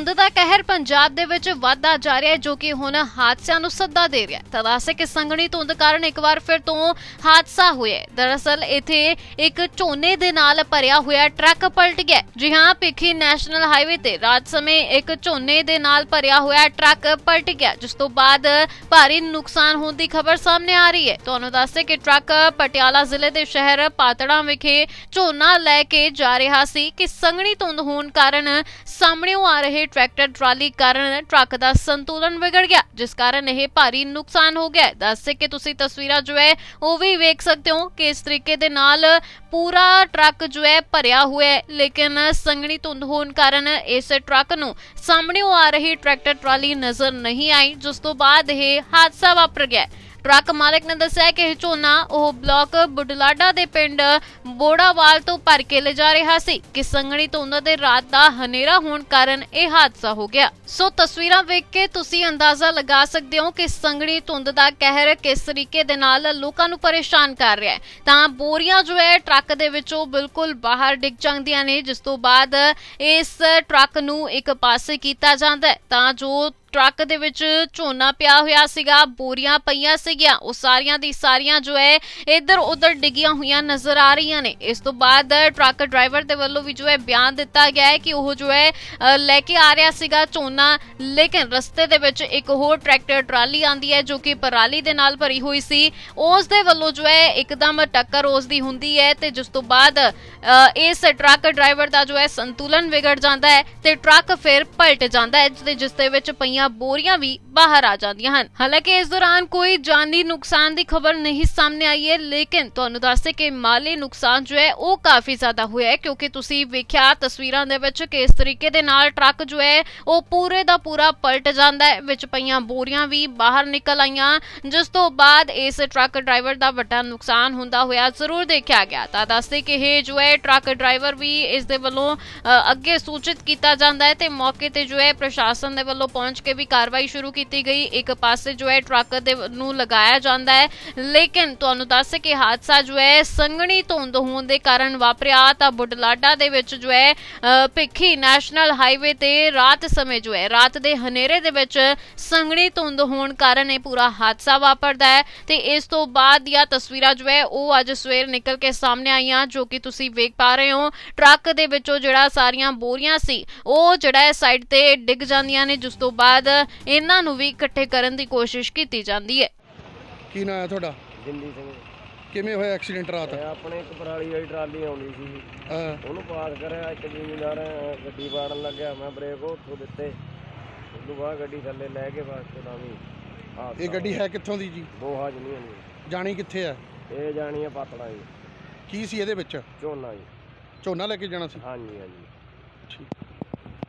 ਧੁੰਦ ਦਾ ਕਹਿਰ ਪੰਜਾਬ ਦੇ ਵਿੱਚ ਵਾਧਾ ਜਾ ਰਿਹਾ ਹੈ, ਜੋ ਕਿ ਹੁਣ ਹਾਦਸਿਆਂ ਨੂੰ ਸੱਦਾ ਦੇ ਰਿਹਾ ਹੈ। ਤਾਂ ਦੱਸੇ ਕਿ ਸੰਘਣੀ ਧੁੰਦ ਕਾਰਨ ਇੱਕ ਵਾਰ ਫਿਰ ਤੋਂ ਹਾਦਸਾ ਹੋਇਆ ਦਰਅਸਲ ਇੱਥੇ ਇੱਕ ਝੋਨੇ ਦੇ ਨਾਲ ਭਰਿਆ ਹੋਇਆ ਟਰੱਕ ਪਲਟ ਗਿਆ ਜੀ ਹਾਂ, ਭਿੱਖੀ ਨੈਸ਼ਨਲ ਹਾਈਵੇ ਤੇ ਰਾਤ ਸਮੇਂ ਇੱਕ ਝੋਨੇ ਦੇ ਨਾਲ ਭਰਿਆ ਹੋਇਆ ਟਰੱਕ ਪਲਟ ਗਿਆ, ਜਿਸ ਤੋਂ ਬਾਅਦ ਭਾਰੀ ਨੁਕਸਾਨ ਹੋਣ ਦੀ ਖਬਰ ਸਾਹਮਣੇ ਆ ਰਹੀ ਹੈ। ਤੁਹਾਨੂੰ ਦੱਸਦੇ ਕਿ ਟਰੱਕ ਪਟਿਆਲਾ ਜ਼ਿਲ੍ਹੇ ਦੇ ਸ਼ਹਿਰ ਪਾਤੜਾ ਵਿਖੇ ਝੋਨਾ ਲੈ ਕੇ ਜਾ ਰਿਹਾ ਸੀ ਕਿ ਸੰਘਣੀ ਧੁੰਦ ਹੋਣ ਕਾਰਨ ਸਾਹਮਣੇੋਂ ਆ ਰਹੇ ਟਰੈਕਟਰ ਟਰਾਲੀ ਕਾਰਨ ਟਰੱਕ ਦਾ ਸੰਤੁਲਨ ਵਿਗੜ ਗਿਆ, ਜਿਸ ਕਾਰਨ ਇਹ ਭਾਰੀ ਨੁਕਸਾਨ ਹੋ ਗਿਆ ਹੈ। ਦੱਸੇ ਕਿ ਤੁਸੀਂ ਤਸਵੀਰਾਂ ਜੋ ਹੈ, ਉਹ ਵੀ ਵੇਖ ਸਕਦੇ ਹੋ ਕਿ ਇਸ ਤਰੀਕੇ ਦੇ ਨਾਲ ਪੂਰਾ ਟਰੱਕ ਜੋ ਹੈ, ਭਰਿਆ ਹੋਇਆ ਹੈ ਲੇਕਿਨ ਸੰਘਣੀ ਧੁੰਦ ਹੋਣ ਕਾਰਨ ਇਸ ਟਰੱਕ ਨੂੰ ਸਾਹਮਣੇੋਂ ਆ ਰਹੀ ਟਰੈਕਟਰ ਟਰਾਲੀ ਨਜ਼ਰ ਨਹੀਂ ਆਈ, ਜਿਸ ਤੋਂ ਬਾਅਦ ਇਹ ਹਾਦਸਾ ਵਾਪਰ ਗਿਆ ਟਰੱਕ ਮਾਲਕ ਨੇ ਦੱਸਿਆ ਕਿ ਇਹ ਝੋਨਾ ਉਹ ਬਲਾਕ ਬੁਢਲਾਡਾ ਦੇ ਪਿੰਡ ਬੋੜਾਵਾਲ ਤੋਂ ਭਰ ਕੇ ਲਿਜਾ ਰਿਹਾ ਸੀ। ਕਿ ਸੰਘਣੀ ਧੁੰਦ ਦੇ ਰਾਤ ਦਾ ਹਨੇਰਾ ਹੋਣ ਕਾਰਨ ਇਹ ਹਾਦਸਾ ਹੋ ਗਿਆ। ਸੋ ਤਸਵੀਰਾਂ ਵੇਖ ਕੇ ਤੁਸੀਂ ਅੰਦਾਜ਼ਾ ਲਗਾ ਸਕਦੇ ਹੋ ਕਿ ਸੰਘਣੀ ਧੁੰਦ ਦਾ ਕਹਿਰ ਕਿਸ ਤਰੀਕੇ ਦੇ ਨਾਲ ਲੋਕਾਂ ਨੂੰ ਪਰੇਸ਼ਾਨ ਕਰ ਰਿਹਾ ਹੈ। ਤਾਂ ਬੋਰੀਆਂ ਜੋ ਹੈ, ਟਰੱਕ ਦੇ ਵਿੱਚੋਂ ਬਿਲਕੁਲ ਬਾਹਰ ਡਿੱਗ ਜਾਂਦੀਆਂ ਨੇ, ਜਿਸ ਤੋਂ ਬਾਅਦ ਇਸ ਟਰੱਕ ਨੂੰ ਇੱਕ ਪਾਸੇ ਕੀਤਾ ਜਾਂਦਾ ਹੈ। ਤਾਂ ਜੋ ਟਰੱਕ ਦੇ ਵਿੱਚ ਝੋਨਾ ਪਿਆ ਹੋਇਆ ਸੀਗਾ, ਬੋਰੀਆਂ ਪਈਆਂ ਸੀਗੀਆਂ, ਉਹ ਸਾਰੀਆਂ ਦੀ ਸਾਰੀਆਂ ਜੋ ਹੈ ਇੱਧਰ ਉੱਧਰ ਡਿੱਗੀਆਂ ਹੋਈਆਂ ਨਜ਼ਰ ਆ ਰਹੀਆਂ ਨੇ। ਇਸ ਤੋਂ ਬਾਅਦ ਟਰੱਕ ਡਰਾਈਵਰ ਦੇ ਵੱਲੋਂ ਵੀ ਜੋ ਹੈ ਬਿਆਨ ਦਿੱਤਾ ਗਿਆ ਹੈ ਕਿ ਉਹ ਜੋ ਹੈ ਲੈ ਕੇ ਆ ਰਿਹਾ ਸੀਗਾ ਝੋਨਾ, ਲੇਕਿਨ ਰਸਤੇ ਦੇ ਵਿੱਚ ਇੱਕ ਹੋਰ ਟਰੈਕਟਰ ਟਰਾਲੀ ਆਂਦੀ ਹੈ ਜੋ ਕਿ ਪਰਾਲੀ ਦੇ ਨਾਲ ਭਰੀ ਹੋਈ ਸੀ। ਉਸ ਦੇ ਵੱਲੋਂ ਜੋ ਹੈ ਇੱਕਦਮ ਟੱਕਰ ਉਸ ਦੀ ਹੁੰਦੀ ਹੈ ਤੇ ਜਿਸ ਤੋਂ ਬਾਅਦ ਇਸ ਟਰੱਕ ਡਰਾਈਵਰ ਦਾ ਜੋ ਹੈ ਸੰਤੁਲਨ ਵਿਗੜ ਜਾਂਦਾ ਹੈ ਤੇ ਟਰੱਕ ਫਿਰ ਪਲਟ ਜਾਂਦਾ ਹੈ ਤੇ ਜਿਸ ਦੇ ਵਿੱਚ ਪਈਆਂ ਬੋਰੀਆਂ ਵੀ ਬਾਹਰ ਆ ਜਾਂਦੀਆਂ ਹਨ। ਹਾਲਾਂਕਿ ਇਸ ਦੌਰਾਨ ਕੋਈ ਜਾਨੀ ਨੁਕਸਾਨ ਦੀ ਖਬਰ ਨਹੀਂ ਸਾਹਮਣੇ ਆਈ ਹੈ, ਲੇਕਿਨ ਤੁਹਾਨੂੰ ਦੱਸਦੇ ਕਿ ਮਾਲੀ ਨੁਕਸਾਨ ਜੋ ਹੈ, ਉਹ ਕਾਫੀ ਜ਼ਿਆਦਾ ਹੋਇਆ ਹੈ, ਕਿਉਂਕਿ ਤੁਸੀਂ ਵੇਖਿਆ ਤਸਵੀਰਾਂ ਦੇ ਵਿੱਚ ਕਿ ਇਸ ਤਰੀਕੇ ਦੇ ਨਾਲ ਟਰੱਕ ਜੋ ਹੈ, ਉਹ ਪੂਰੇ ਦਾ ਪੂਰਾ ਪਲਟ ਜਾਂਦਾ ਹੈ, ਵਿੱਚ ਪਈਆਂ ਬੋਰੀਆਂ ਵੀ ਬਾਹਰ ਨਿਕਲ ਆਈਆਂ। ਜਿਸ ਤੋਂ ਬਾਅਦ ਇਸ ਟਰੱਕ ਡਰਾਈਵਰ ਦਾ ਵੱਡਾ ਨੁਕਸਾਨ ਹੁੰਦਾ ਹੋਇਆ ਜ਼ਰੂਰ ਦੇਖਿਆ ਗਿਆ। ਤਾਂ ਦੱਸਦੇ ਕਿ ਇਹ ਜੋ ਹੈ, ਟਰੱਕ ਡਰਾਈਵਰ ਵੀ ਇਸ ਦੇ ਵੱਲੋਂ ਅੱਗੇ ਸੂਚਿਤ ਕੀਤਾ ਜਾਂਦਾ ਹੈ ਤੇ ਮੌਕੇ ਤੇ ਜੋ ਹੈ, ਪ੍ਰਸ਼ਾਸਨ ਦੇ ਵੱਲੋਂ ਪਹੁੰਚ ਕੇ ਵੀ ਕਾਰਵਾਈ ਸ਼ੁਰੂ ਕੀਤੀ ਗਈ। ਇੱਕ ਪਾਸੇ ਜੋ ਹੈ ਟਰੱਕ ਦੇ ਨੂੰ ਲਗਾਇਆ ਜਾਂਦਾ ਹੈ। ਲੇਕਿਨ ਤੁਹਾਨੂੰ ਦੱਸ ਕਿ ਹਾਦਸਾ ਜੋ ਹੈ ਸੰਘਣੀ ਧੁੰਦ ਹੋਣ ਦੇ ਕਾਰਨ ਵਾਪਰਿਆ। ਤਾਂ ਬੁਢਲਾਡਾ ਦੇ ਵਿੱਚ ਜੋ ਹੈ ਭਿੱਖੀ ਨੈਸ਼ਨਲ ਹਾਈਵੇ ਤੇ ਰਾਤ ਸਮੇਂ ਜੋ ਹੈ, ਰਾਤ ਦੇ ਹਨੇਰੇ ਦੇ ਵਿੱਚ ਸੰਘਣੀ ਧੁੰਦ ਹੋਣ ਕਾਰਨ ਇਹ ਪੂਰਾ ਹਾਦਸਾ ਵਾਪਰਦਾ ਹੈ। ਤੇ ਇਸ ਤੋਂ ਬਾਅਦ ਦੀਆਂ ਤਸਵੀਰਾਂ ਜੋ ਹੈ, ਉਹ ਅੱਜ ਸਵੇਰ ਨਿਕਲ ਕੇ ਸਾਹਮਣੇ ਆਈਆਂ, ਜੋ ਕਿ ਤੁਸੀਂ ਵੇਖ ਪਾ ਰਹੇ ਹੋ। ਟਰੱਕ ਦੇ ਵਿੱਚੋਂ ਜਿਹੜਾ ਸਾਰੀਆਂ ਬੋਰੀਆਂ ਸੀ, ਉਹ ਜਿਹੜਾ ਹੈ ਸਾਈਡ ਤੇ ਡਿੱਗ ਜਾਂਦੀਆਂ ਨੇ, ਜਿਸ ਤੋਂ ਬਾਅਦ ਇਹਨਾਂ ਨੂੰ ਵੀ ਇਕੱਠੇ ਕਰਨ ਦੀ ਕੋਸ਼ਿਸ਼ ਕੀਤੀ ਜਾਂਦੀ ਹੈ। ਕੀ ਨਾਂ ਹੈ ਤੁਹਾਡਾ? ਜਿੰਦੀ ਸਿੰਘ ਕਿਵੇਂ ਹੋਇਆ ਐਕਸੀਡੈਂਟ ਰਾਤ? ਇਹ ਆਪਣੇ ਇੱਕ ਪਰਾਲੀ ਵਾਲੀ ਟਰਾਲੀ ਆਉਂਦੀ ਸੀ। ਹਾਂ, ਉਹਨੂੰ ਪਾਸ ਕਰਿਆ ਇੱਕ ਜ਼ਿਮੀਂਦਾਰ ਗੱਡੀ ਵਾੜਨ ਲੱਗਿਆ। ਮੈਂ ਬ੍ਰੇਕ ਉੱਥੋਂ ਦਿੱਤੇ। ਉਸ ਤੋਂ ਬਾਅਦ ਗੱਡੀ ਥੱਲੇ ਲੈ ਕੇ ਬਸ ਤੋਂ ਵੀ ਇਹ ਗੱਡੀ ਹੈ ਕਿੱਥੋਂ ਦੀ ਜੀ? ਬੋਹਾ ਜਨੀ ਨਹੀਂ ਜਾਣੀ ਕਿੱਥੇ ਹੈ? ਇਹ ਜਾਣੀ ਆ ਪਾਤੜਾ ਜੀ। ਕੀ ਸੀ ਇਹਦੇ ਵਿੱਚ? ਝੋਨਾ ਜੀ। ਝੋਨਾ ਲੈ ਕੇ ਜਾਣਾ ਸੀ? ਹਾਂਜੀ ਹਾਂਜੀ। ਠੀਕ।